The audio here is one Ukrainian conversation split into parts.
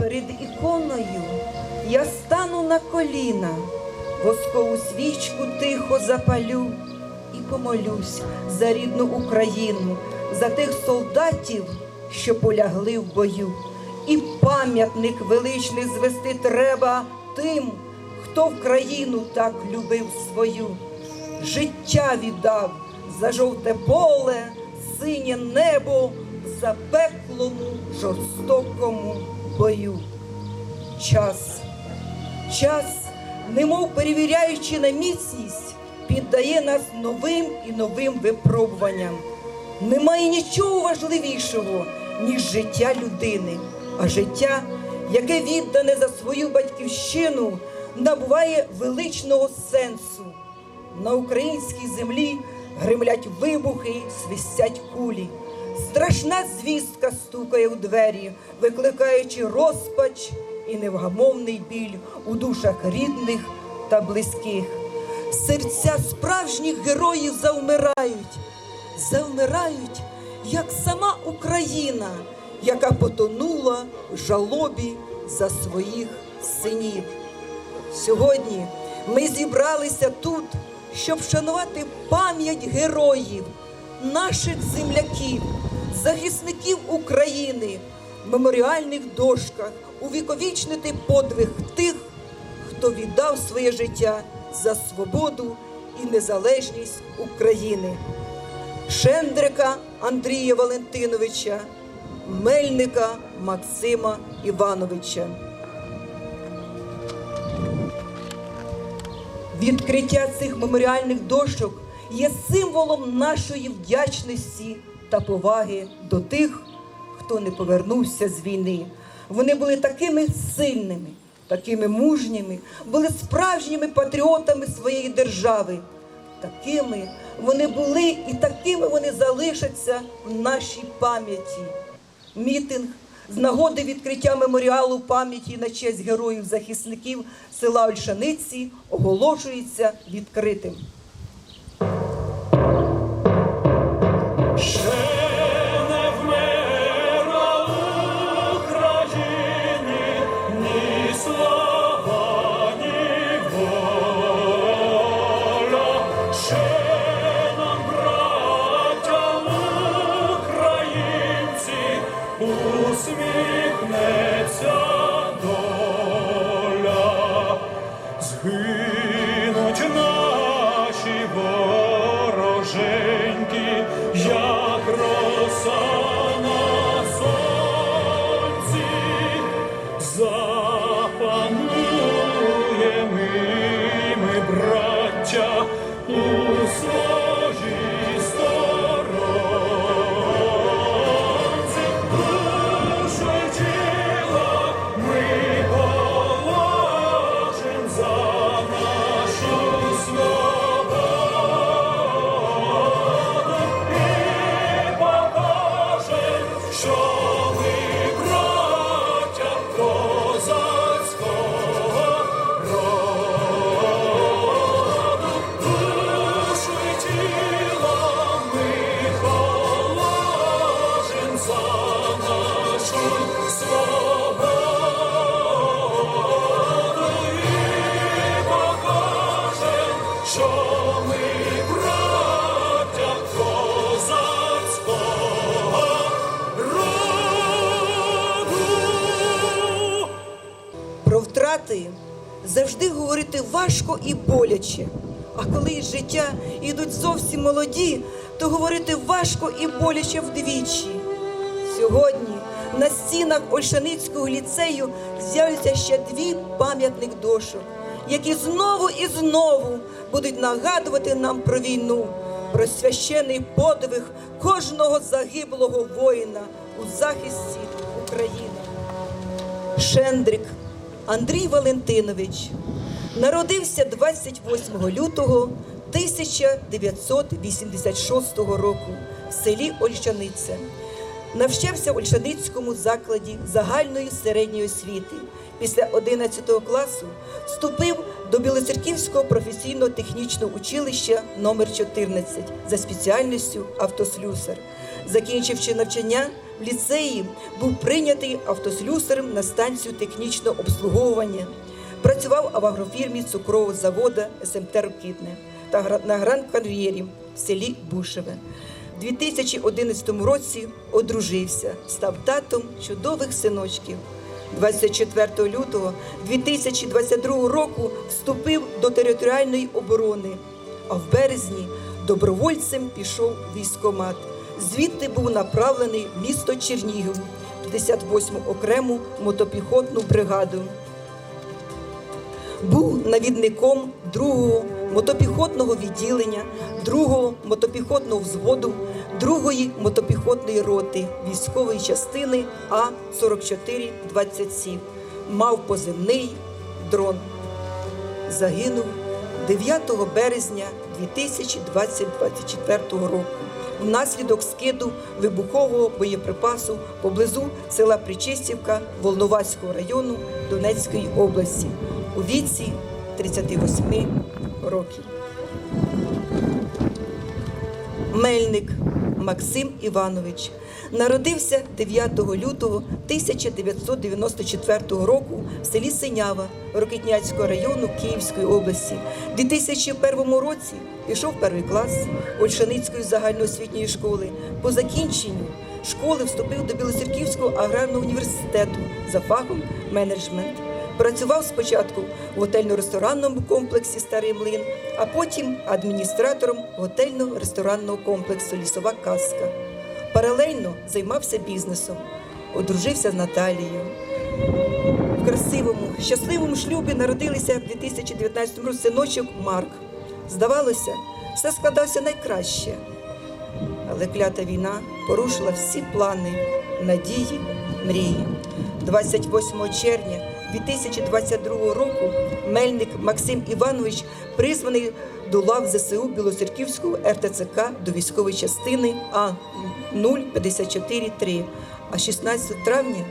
перед іконою я стану на коліна, воскову свічку тихо запалю і помолюсь за рідну Україну, за тих солдатів, що полягли в бою. І пам'ятник величний звести треба тим, хто в країну так любив свою. Життя віддав за жовте поле, синє небо, в запеклому, жорстокому бою. Час, час, немов перевіряючи на міцність, піддає нас новим і новим випробуванням. Немає нічого важливішого, ніж життя людини, а життя, яке віддане за свою батьківщину, набуває величного сенсу. На українській землі гримлять вибухи, свистять кулі. Страшна звістка стукає у двері, викликаючи розпач і невгамовний біль у душах рідних та близьких. Серця справжніх героїв завмирають, завмирають, як сама Україна, яка потонула в жалобі за своїх синів. Сьогодні ми зібралися тут, щоб вшанувати пам'ять героїв, наших земляків, захисників України, в меморіальних дошках, увіковічнити подвиг тих, хто віддав своє життя за свободу і незалежність України. Шендрика Андрія Валентиновича, Мельника Максима Івановича. Відкриття цих меморіальних дошок є символом нашої вдячності та поваги до тих, хто не повернувся з війни. Вони були такими сильними, такими мужніми, були справжніми патріотами своєї держави. Такими вони були і такими вони залишаться в нашій пам'яті. Мітинг з нагоди відкриття меморіалу пам'яті на честь героїв-захисників села Ольшаниці оголошується відкритим. І боляче. А коли із життя йдуть зовсім молоді, то говорити важко і боляче вдвічі. Сьогодні на стінах Ольшаницького ліцею з'являться ще дві пам'ятних дошок, які знову і знову будуть нагадувати нам про війну, про священний подвиг кожного загиблого воїна у захисті України. Шендрик Андрій Валентинович народився 28 лютого 1986 року в селі Ольшаниця. Навчався в Ольшаницькому закладі загальної середньої освіти. Після 11 класу вступив до Білоцерківського професійно-технічного училища номер 14 за спеціальністю автослюсар. Закінчивши навчання, В ліцеї був прийнятий автослюсарем на станцію технічного обслуговування. Працював в агрофірмі цукрового заводу СМТ «Рокітне» та на гранд-кар'єрі в селі Бушеве. У 2011 році одружився, став татом чудових синочків. 24 лютого 2022 року вступив до територіальної оборони, а в березні добровольцем пішов в військкомат. Звідти був направлений в місто Чернігів, 58-му окрему мотопіхотну бригаду. Був навідником другого мотопіхотного відділення, другого мотопіхотного взводу, другої мотопіхотної роти військової частини А 4427 Мав позивний дрон. Загинув 9 березня 2024 року. Внаслідок скиду вибухового боєприпасу поблизу села Причистівка Волноваського району Донецької області у віці 38 років. Мельник Максим Іванович народився 9 лютого 1994 року в селі Синява Рокитняцького району Київської області. У 2001 році пішов перший клас Ольшаницької загальноосвітньої школи. По закінченню школи вступив до Білоцерківського аграрного університету за фахом менеджмент. Працював спочатку в готельно-ресторанному комплексі Старий Млин, а потім адміністратором готельно-ресторанного комплексу Лісова казка. Паралельно займався бізнесом, одружився з Наталією. В красивому, щасливому шлюбі народилися в 2019 році синочок Марк. Здавалося, все складався найкраще. Але клята війна порушила всі плани, надії, мрії. 28 червня 2022 року Мельник Максим Іванович призваний до лав ЗСУ Білоцерківського РТЦК до військової частини А 0543. А 16 травня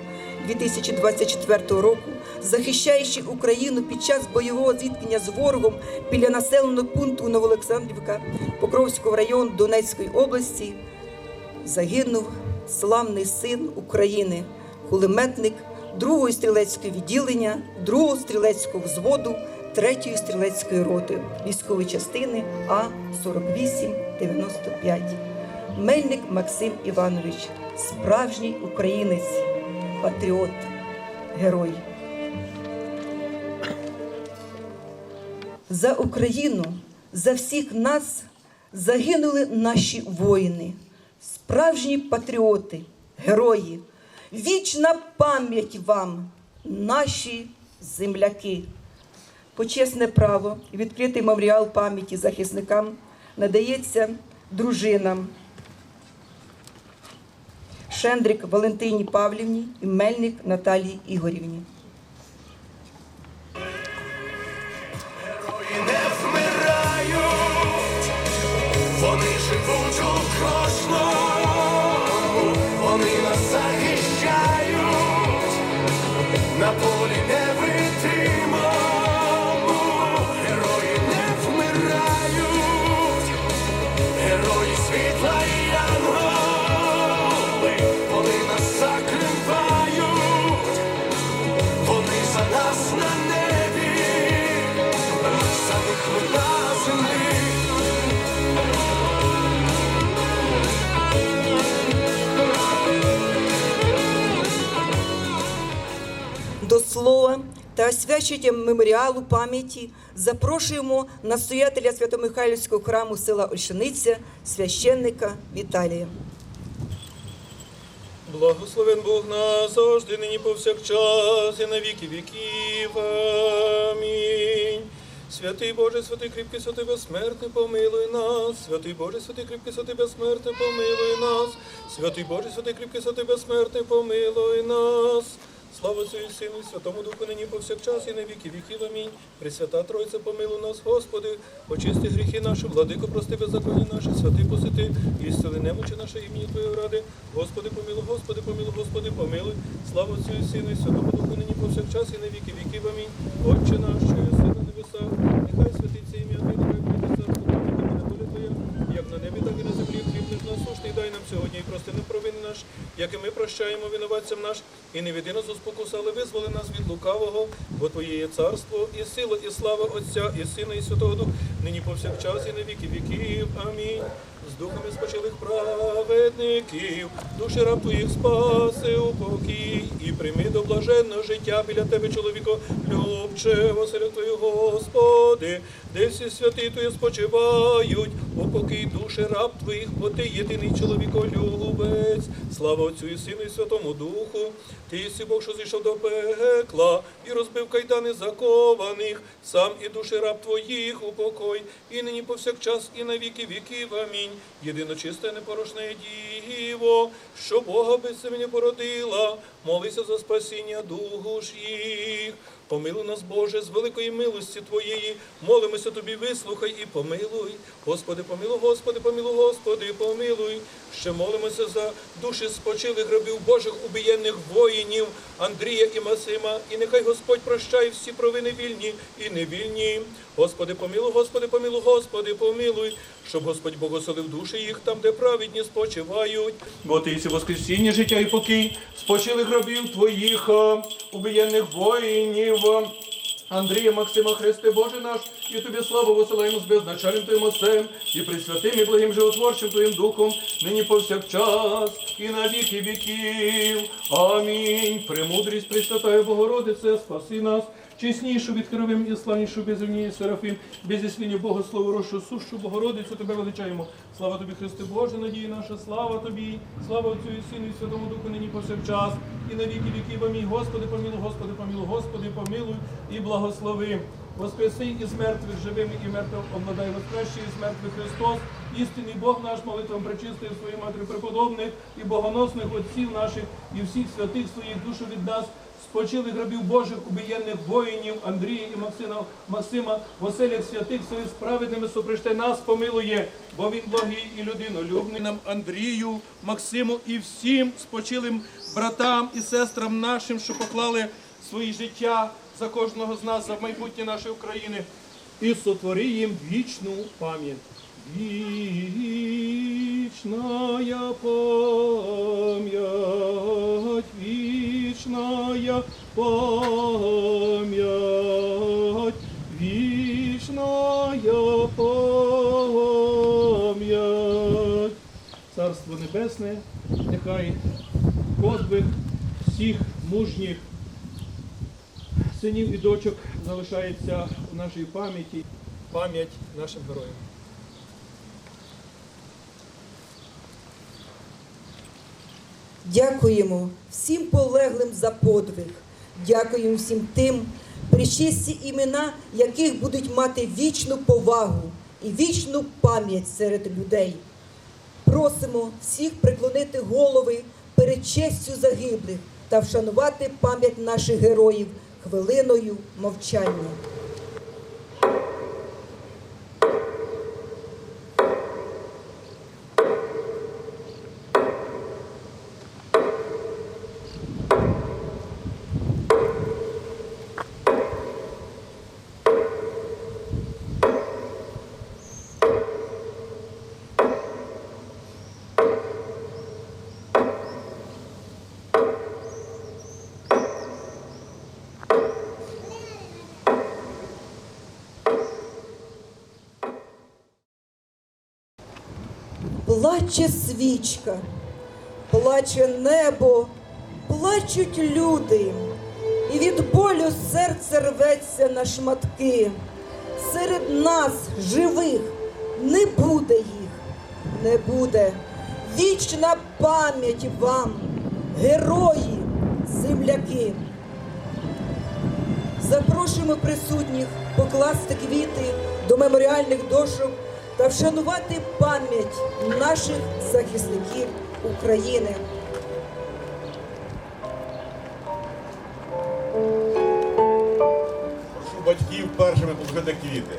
2024 року, захищаючи Україну під час бойового зіткнення з ворогом біля населеного пункту Новоолександрівка Покровського району Донецької області, загинув славний син України, кулеметник 2-го стрілецького відділення, 2-го стрілецького взводу, 3-ї стрілецької роти військової частини А 4895. Мельник Максим Іванович, справжній українець, патріот, герой. За Україну, за всіх нас загинули наші воїни, справжні патріоти, герої. Вічна пам'ять вам, наші земляки. Почесне право відкритий меморіал пам'яті захисникам надається дружинам Шендрик Валентині Павлівні і Мельник Наталії Ігорівні. До слова та освячення меморіалу пам'яті запрошуємо настоятеля Свято-Михайлівського храму села Ольшаниця, священника Віталія. Благословен Бог нас завжди, нині повсякчас і на віки віків. Амінь. Святий Боже, святий кріпкий, святий безсмертний, помилуй нас. Святий Боже, святий кріпкий, святий безсмертний, помилуй нас. Святий Боже, святий кріпкий, святий безсмертний, помилуй нас. Слава Отцю Сину, Святому Духу, нині повсякчас і на віки віків. Амінь. Пресвята Тройця, помилуй нас, Господи, очисти гріхи наші, владико, прости беззаконня наші, святий посити, і зціли немочі наше імені Твоєї ради. Господи, помилуй, Господи, помилуй, Господи, помилуй. Слава Отцю Сину, Святому Духу, нині повсякчас і на віки віків. Амінь. Отче наш, що єси на небесах, нехай святиться ім'я Твоє, нехай прийде царство Твоє, нехай буде воля Твоя, як на небі, так і на землі. Хліб наш насущний дай нам сьогодні і прости нам провини наші, як і ми прощаємо винуватцям наш, і не веди нас у але визволи нас від лукавого, бо Твоє є царство, і сила, і слава Отця, і Сина, і Святого Духа, нині повсякчас, і на віки віків. Амінь. Духами спочилих праведників, душі раб твоїх спаси у покій, і прийми до блаженного життя біля тебе, чоловіко, любче, оселя Твою, Господи, де всі святі Твої спочивають, у покій душі раб твоїх, бо ти єдиний чоловіколюбець. Слава Отцю і Сину і Святому Духу, ти єси Бог, що зійшов до пекла, і розбив кайдани закованих, сам і душі раб твоїх упокой, і нині повсякчас, і на віки віків. Амінь. Єдиночисте непорушне діво, що Бога без породила, молися за спасіння душ їх. Помилуй нас, Боже, з великої милості Твоєї, молимося Тобі, вислухай і помилуй. Господи, помилуй, Господи, помилуй, Господи, помилуй. Ще молимося за душі спочилих рабів Божих убієнних воїнів Андрія і Масима, і нехай Господь прощає всі провини вільні і невільні. Господи, помилуй, Господи, помилуй, Господи, помилуй, щоб Господь богословив душі їх там, де праведні спочивають. Бо ти воскресіння, життя і покій, спочилих рабів Твоїх, а, убієнних воїнів. Андрія Максима Христе Боже наш, і тобі славу висилаємо з безначальним Твоїм Отцем, і присвятим і благим животворчим Твоїм Духом, нині повсякчас, і на віки віків. Амінь. Премудрість Пресвятая Богородице, спаси нас, чеснішу від Херовим і славнішу безумні Серафим, Бога Слово рощу сущу Богородицю Тебе величаємо. Слава Тобі, Христе Боже, надія наша, слава Тобі, слава Отцю і Сину і Святому Духу, нині повсякчас, і на віки віків. Амінь. Господи, помилуй, Господи, помилуй, Господи, помилуй і благослови. Воскреси із мертвих живими і мертвим обладає воскресший із мертвих Христос, істинний Бог наш, молитвам пречистої своїй матері преподобних і богоносних отців наших і всіх святих своїх душу віддасть спочилих рабів Божих, убієнних воїнів Андрія і Максима, Максима, в оселях святих своїх справедними соприште нас помилує, бо він благий і людинолюбний. Нам Андрію, Максиму і всім спочилим братам і сестрам нашим, що поклали свої життя за кожного з нас, за майбутнє нашої України, і сотвори їм вічну пам'ять. Вечная память, вечная память, вечная память. Царство Небесне, нехай подвиг всіх мужніх синів і дочок залишається у нашій пам'яті. Пам'ять нашим героям. Дякуємо всім полеглим за подвиг. Дякуємо всім тим, причисті імена, яких будуть мати вічну повагу і вічну пам'ять серед людей. Просимо всіх преклонити голови перед честю загиблих та вшанувати пам'ять наших героїв хвилиною мовчання. Плаче свічка, плаче небо, плачуть люди, і від болю серце рветься на шматки. Серед нас, живих, не буде їх, не буде. Вічна пам'ять вам, герої, земляки. Запрошуємо присутніх покласти квіти до меморіальних дошок та вшанувати пам'ять наших захисників України. Батьків першими пускати квіти.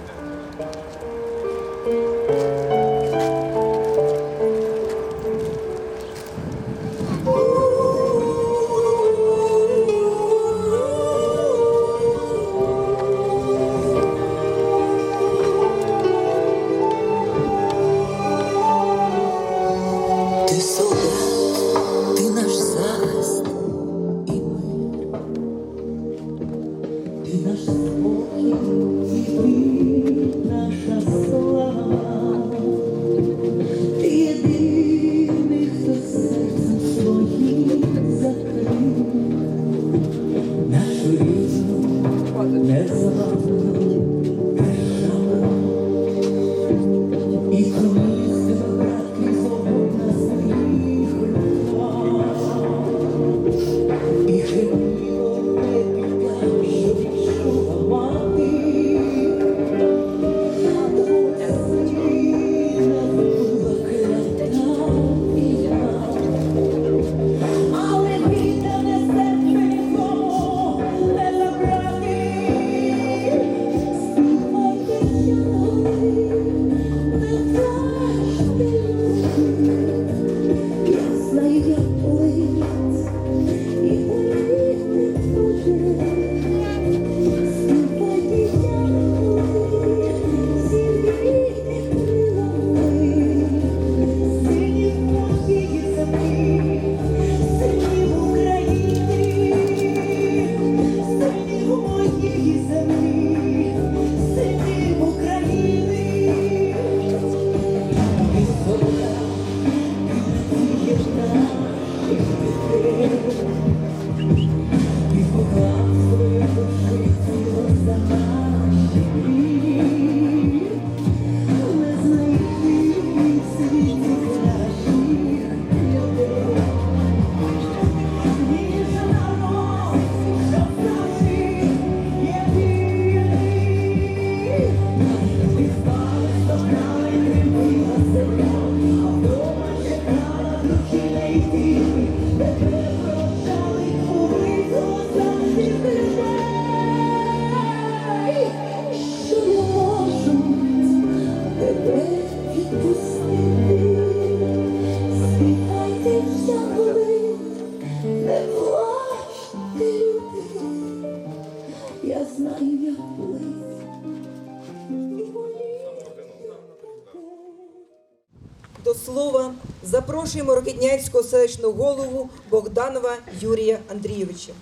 Запрошуємо Рокетнянського селищного голову Богданова Юрія Андрійовича.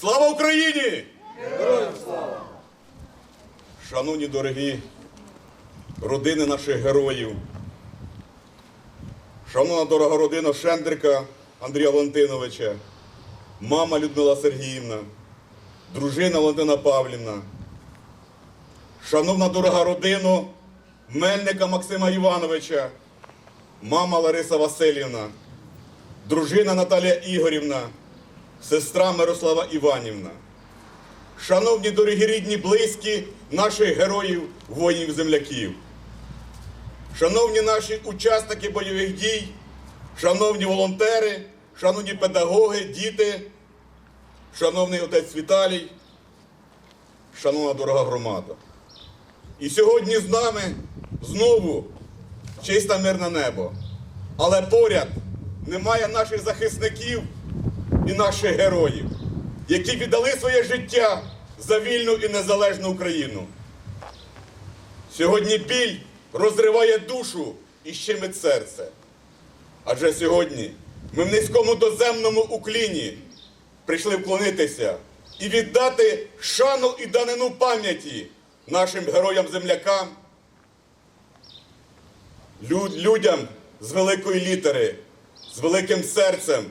Слава Україні! Героям слава! Шановні дорогі родини наших героїв, шановна дорога родина Шендрика Андрія Валентиновича, мама Людмила Сергіївна, дружина Валентина Павлівна, шановна дорога родина Мельника Максима Івановича, мама Лариса Васильівна, дружина Наталія Ігорівна, сестра Мирослава Іванівна. Шановні дорогі рідні, близькі наших героїв, воїнів земляків. Шановні наші учасники бойових дій, шановні волонтери, шановні педагоги, діти, шановний отець Віталій, шановна дорога громада. І сьогодні з нами знову чисте мирне небо. Але поряд немає наших захисників і наших героїв, які віддали своє життя за вільну і незалежну Україну. Сьогодні біль розриває душу і щемить серце. Адже сьогодні ми в низькому доземному укліні прийшли вклонитися і віддати шану і данину пам'яті нашим героям-землякам, лю- людям з великої літери, з великим серцем.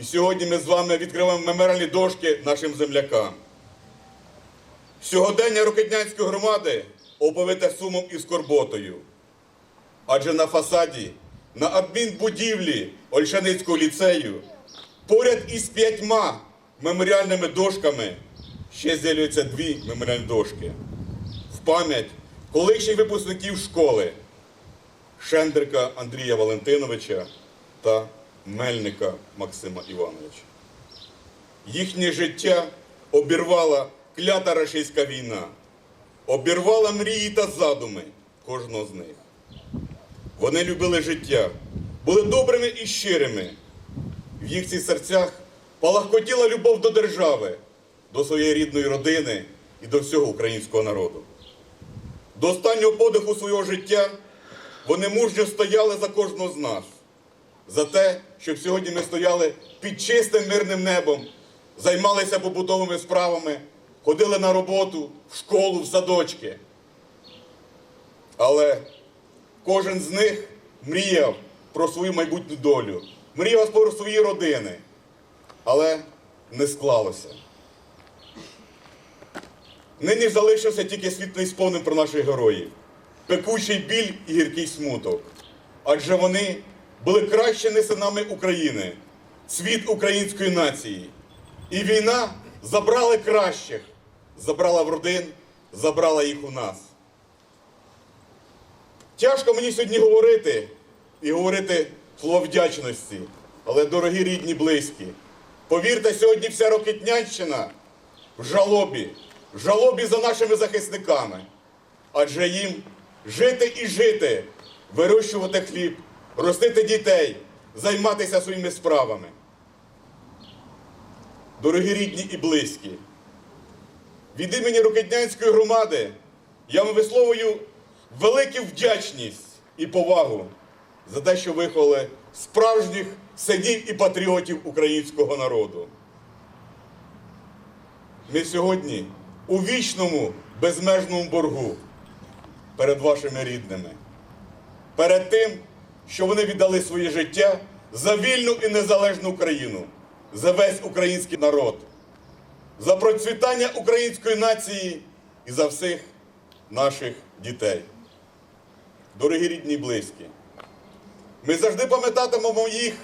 І сьогодні ми з вами відкриваємо меморіальні дошки нашим землякам. Сьогодення Рокетнянської громади оповите сумом і скорботою. Адже на фасаді, на адмінбудівлі Ольшаницького ліцею, поряд із п'ятьма меморіальними дошками ще з'являються дві меморіальні дошки. В пам'ять колишніх випускників школи Шендрика Андрія Валентиновича та Мельника Максима Івановича. Їхнє життя обірвала клята рашистська війна, обірвала мрії та задуми кожного з них. Вони любили життя, були добрими і щирими. В їхніх серцях палахкотіла любов до держави, до своєї рідної родини і до всього українського народу. До останнього подиху свого життя вони мужньо стояли за кожного з нас, за те, щоб сьогодні ми стояли під чистим мирним небом займалися побутовими справами, ходили на роботу, в школу, в садочки. Але кожен з них мріяв про свою майбутню долю, мріяв про свої родини. Але не склалося. Нині залишився тільки світлий спомин про наших героїв, пекучий біль і гіркий смуток. Адже вони були кращими синами України, світ української нації. І війна забрала кращих, забрала в родин, забрала їх у нас. Тяжко мені сьогодні говорити і говорити слово вдячності, але дорогі рідні, близькі, повірте, сьогодні вся Рокитнянщина в жалобі, жалобі за нашими захисниками. Адже їм жити і жити, вирощувати хліб, ростити дітей, займатися своїми справами. Дорогі рідні і близькі, від імені Рокитнянської громади я вам висловлюю велику вдячність і повагу за те, що виховали справжніх синів і патріотів українського народу. Ми сьогодні у вічному безмежному боргу перед вашими рідними, перед тим, що вони віддали своє життя за вільну і незалежну Україну, за весь український народ, за процвітання української нації і за всіх наших дітей. Дорогі рідні і близькі, ми завжди пам'ятатимемо їх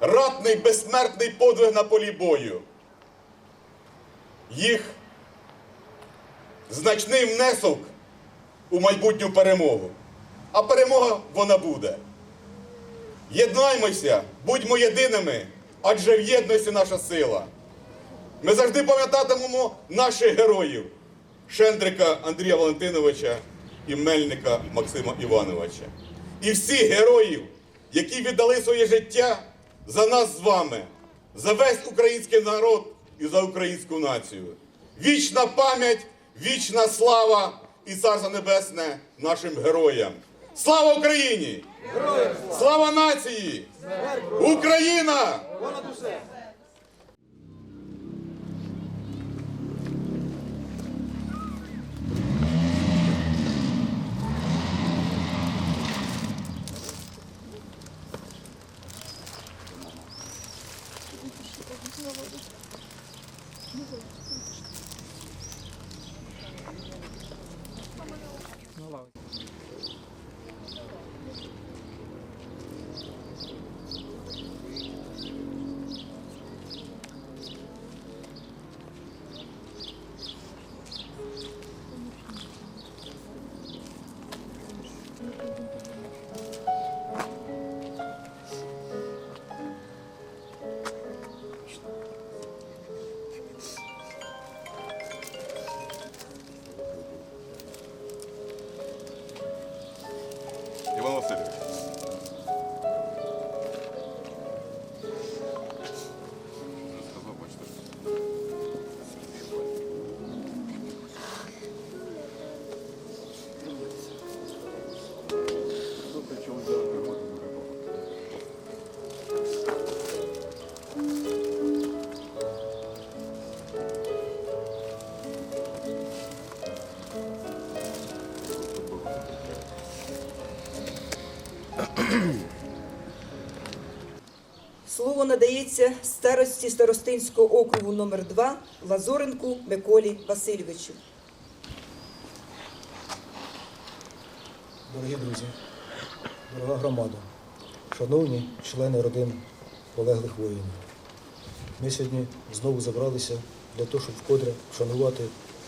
ратний безсмертний подвиг на полі бою. Їх значний внесок у майбутню перемогу. А перемога вона буде. Єднаймося, будьмо єдиними, адже в єдності наша сила. Ми завжди пам'ятатимемо наших героїв Шендрика Андрія Валентиновича і Мельника Максима Івановича. І всіх героїв, які віддали своє життя за нас з вами, за весь український народ і за українську націю. Вічна пам'ять, вічна слава і царство небесне нашим героям. Слава Україні! Слава нації! Україна! 戻ってる。Надається старості Старостинського округу номер 2 Лазоренку Миколі Васильовичу. Дорогі друзі, дорога громада, шановні члени родин полеглих воїнів. Ми сьогодні знову забралися для того, щоб вкотре вшанувати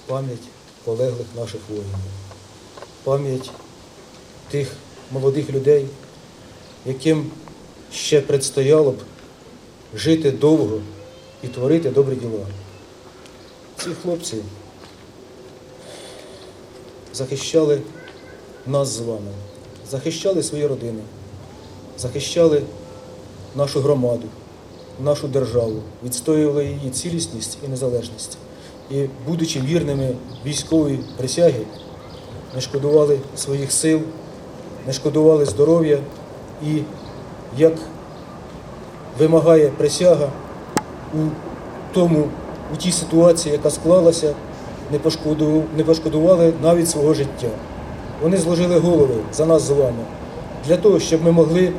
пам'ять полеглих наших воїнів, пам'ять тих молодих людей, яким ще предстояло б жити довго і творити добрі діла. Ці хлопці захищали нас з вами, захищали свої родини, захищали нашу громаду, нашу державу, відстоювали її цілісність і незалежність. І, будучи вірними військовій присяги, не шкодували своїх сил, не шкодували здоров'я і, як вимагає присяга, у тому у тій ситуації, яка склалася, не пошкодували навіть свого життя. Вони зложили голови за нас з вами для того, щоб ми могли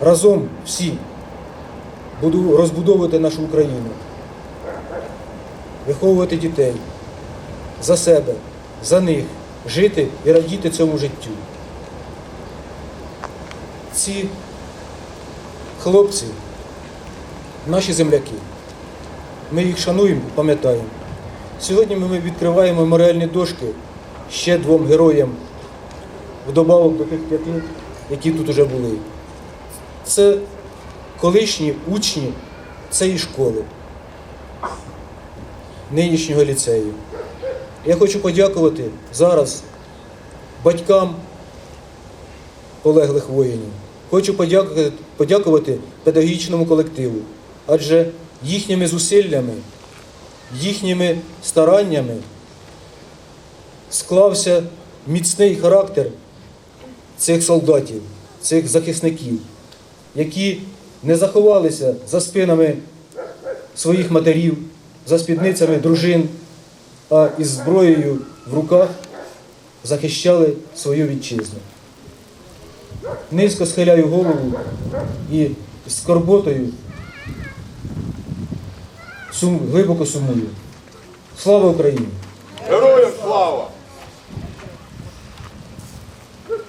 разом всі розбудовувати нашу Україну, виховувати дітей за себе, за них, жити і радіти цьому життю. Ці хлопці, наші земляки, ми їх шануємо, пам'ятаємо. Сьогодні ми відкриваємо меморіальні дошки ще двом героям, вдобавок до тих п'яти, які тут уже були. Це колишні учні цієї школи, нинішнього ліцею. Я хочу подякувати зараз батькам полеглих воїнів. Хочу подякувати, подякувати педагогічному колективу, адже їхніми зусиллями, їхніми стараннями склався міцний характер цих солдатів, цих захисників, які не заховалися за спинами своїх матерів, за спідницями дружин, а із зброєю в руках захищали свою вітчизну. Низько схиляю голову і з скорботою сум, глибоко сумую. Слава Україні! Героям слава!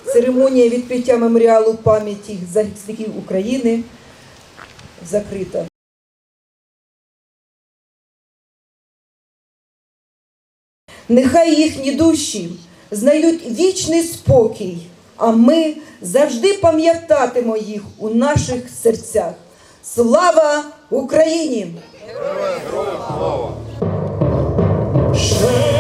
Церемонія відкриття меморіалу пам'яті захисників України закрита. Нехай їхні душі знайдуть вічний спокій, а ми завжди пам'ятатимо їх у наших серцях. Слава Україні! Ні